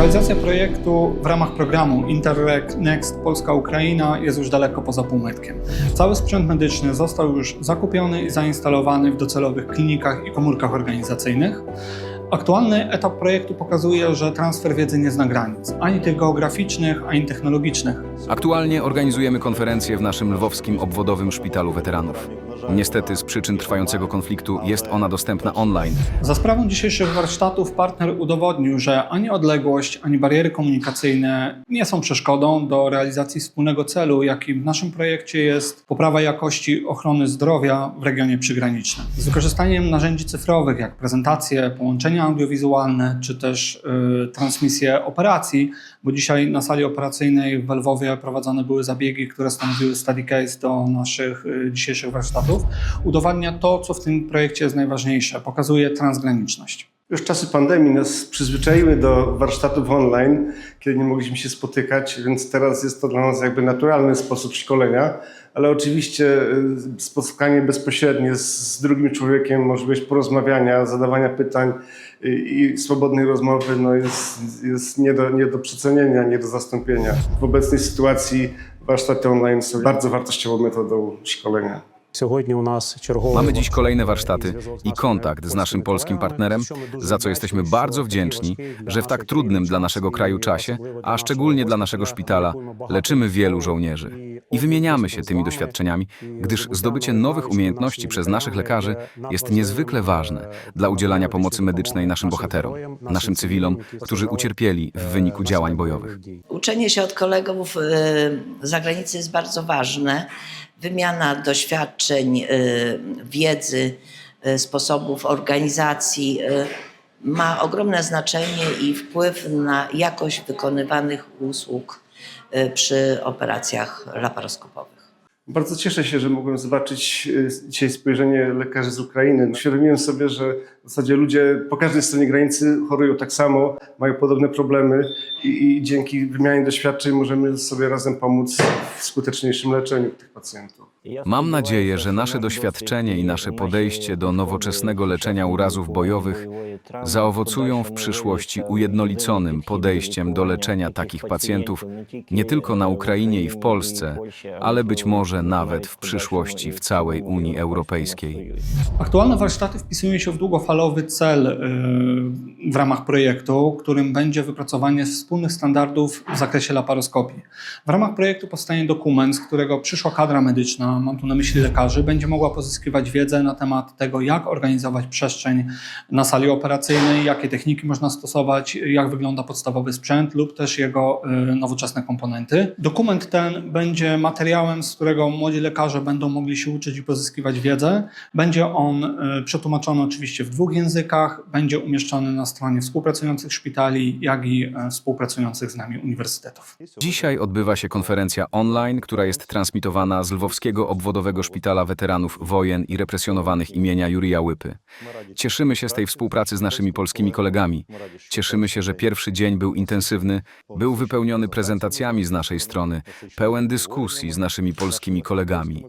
Realizacja projektu w ramach programu Interreg Next Polska-Ukraina jest już daleko poza półmetkiem. Cały sprzęt medyczny został już zakupiony i zainstalowany w docelowych klinikach i komórkach organizacyjnych. Aktualny etap projektu pokazuje, że transfer wiedzy nie zna granic, ani tych geograficznych, ani technologicznych. Aktualnie organizujemy konferencję w naszym lwowskim obwodowym szpitalu weteranów. Niestety z przyczyn trwającego konfliktu jest ona dostępna online. Za sprawą dzisiejszych warsztatów partner udowodnił, że ani odległość, ani bariery komunikacyjne nie są przeszkodą do realizacji wspólnego celu, jakim w naszym projekcie jest poprawa jakości ochrony zdrowia w regionie przygranicznym. Z wykorzystaniem narzędzi cyfrowych, jak prezentacje, połączenia audiowizualne, czy też y, transmisje operacji, bo dzisiaj na sali operacyjnej w Lwowie prowadzone były zabiegi, które stanowiły study case do naszych y, dzisiejszych warsztatów, udowadnia to, co w tym projekcie jest najważniejsze, pokazuje transgraniczność. Już czasy pandemii nas przyzwyczaiły do warsztatów online, kiedy nie mogliśmy się spotykać, więc teraz jest to dla nas jakby naturalny sposób szkolenia, ale oczywiście y, spotkanie bezpośrednie z, drugim człowiekiem, możliwość porozmawiania, zadawania pytań y, i swobodnej rozmowy no jest, jest nie, do, nie do przecenienia, nie do zastąpienia. W obecnej sytuacji warsztaty online są bardzo wartościową metodą szkolenia. Сьогодні у нас черговий Mamy dziś kolejne warsztaty i kontakt z naszym polskim partnerem, za co jesteśmy bardzo wdzięczni, że w tak trudnym dla naszego kraju czasie, a szczególnie dla naszego szpitala, leczymy wielu żołnierzy. I wymieniamy się tymi doświadczeniami, gdyż zdobycie nowych umiejętności przez naszych lekarzy jest niezwykle ważne dla udzielania pomocy medycznej naszym bohaterom, naszym cywilom, którzy ucierpieli w wyniku działań bojowych. Uczenie się od kolegów y, z zagranicy jest bardzo ważne. Wymiana doświadczeń, y, wiedzy, y, sposobów organizacji y, ma ogromne znaczenie i wpływ na jakość wykonywanych usług przy operacjach laparoskopowych. Bardzo cieszę się, że mogłem zobaczyć e, dzisiaj spojrzenie lekarzy z Ukrainy. Uświadomiłem sobie, że w zasadzie ludzie po każdej stronie granicy chorują tak samo, mają podobne problemy i, i dzięki wymianie doświadczeń możemy sobie razem pomóc w skuteczniejszym leczeniu tych pacjentów. Mam nadzieję, że nasze doświadczenie i nasze podejście do nowoczesnego leczenia urazów bojowych zaowocują w przyszłości ujednoliconym podejściem do leczenia takich pacjentów nie tylko na Ukrainie i w Polsce, ale być może nawet w przyszłości w całej Unii Europejskiej. Aktualne warsztaty wpisują się w długofalowy cel y, w ramach projektu, którym będzie wypracowanie wspólnych standardów w zakresie laparoskopii. W ramach projektu powstanie dokument, z którego przyszła kadra medyczna, mam tu na myśli lekarzy, będzie mogła pozyskiwać wiedzę na temat tego, jak organizować przestrzeń na sali operacyjnej, jakie techniki można stosować, jak wygląda podstawowy sprzęt lub też jego y, nowoczesne komponenty. Dokument ten będzie materiałem, z którego młodzi lekarze będą mogli się uczyć i pozyskiwać wiedzę. Będzie on y, przetłumaczony oczywiście w dwóch językach, będzie umieszczony na stronie współpracujących szpitali, jak i y, współpracujących z nami uniwersytetów. Dzisiaj odbywa się konferencja online, która jest transmitowana z Lwowskiego Obwodowego Szpitala Weteranów Wojen i Represjonowanych imienia Jurija Łypy. Cieszymy się z tej współpracy z naszymi polskimi kolegami. Cieszymy się, że pierwszy dzień był intensywny, był wypełniony prezentacjami z naszej strony, pełen dyskusji z naszymi polskimi kolegami.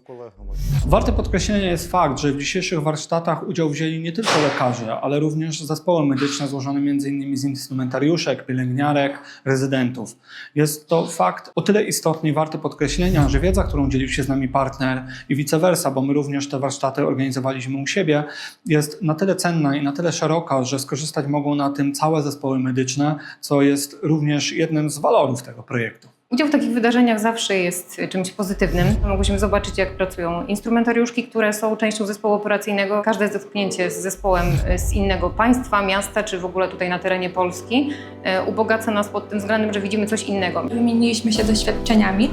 Warte podkreślenia jest fakt, że w dzisiejszych warsztatach udział wzięli nie tylko lekarze, ale również zespoły medyczne złożone m.in. z instrumentariuszek, pielęgniarek, rezydentów. Jest to fakt o tyle istotny i warty podkreślenia, że wiedza, którą dzielił się z nami partner i vice versa, bo my również te warsztaty organizowaliśmy u siebie, jest na tyle cenna i na tyle szeroka, że skorzystać mogą na tym całe zespoły medyczne, co jest również jednym z walorów tego projektu. Udział w takich wydarzeniach zawsze jest czymś pozytywnym. Mogliśmy zobaczyć, jak pracują instrumentariuszki, które są częścią zespołu operacyjnego. Każde zetknięcie z zespołem z innego państwa, miasta, czy w ogóle tutaj na terenie Polski e, ubogaca nas pod tym względem, że widzimy coś innego. Wymieniliśmy się doświadczeniami.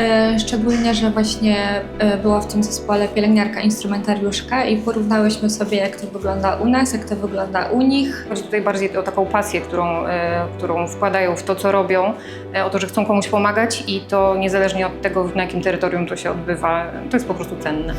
E, Szczególnie, że właśnie e, była w tym zespole pielęgniarka, instrumentariuszka i porównałyśmy sobie, jak to wygląda u nas, jak to wygląda u nich. Chodzi tutaj bardziej o taką pasję, którą, e, którą wkładają w to, co robią, o to, że chcą komuś pomagać i to niezależnie od tego, na jakim terytorium to się odbywa, to jest po prostu cenne.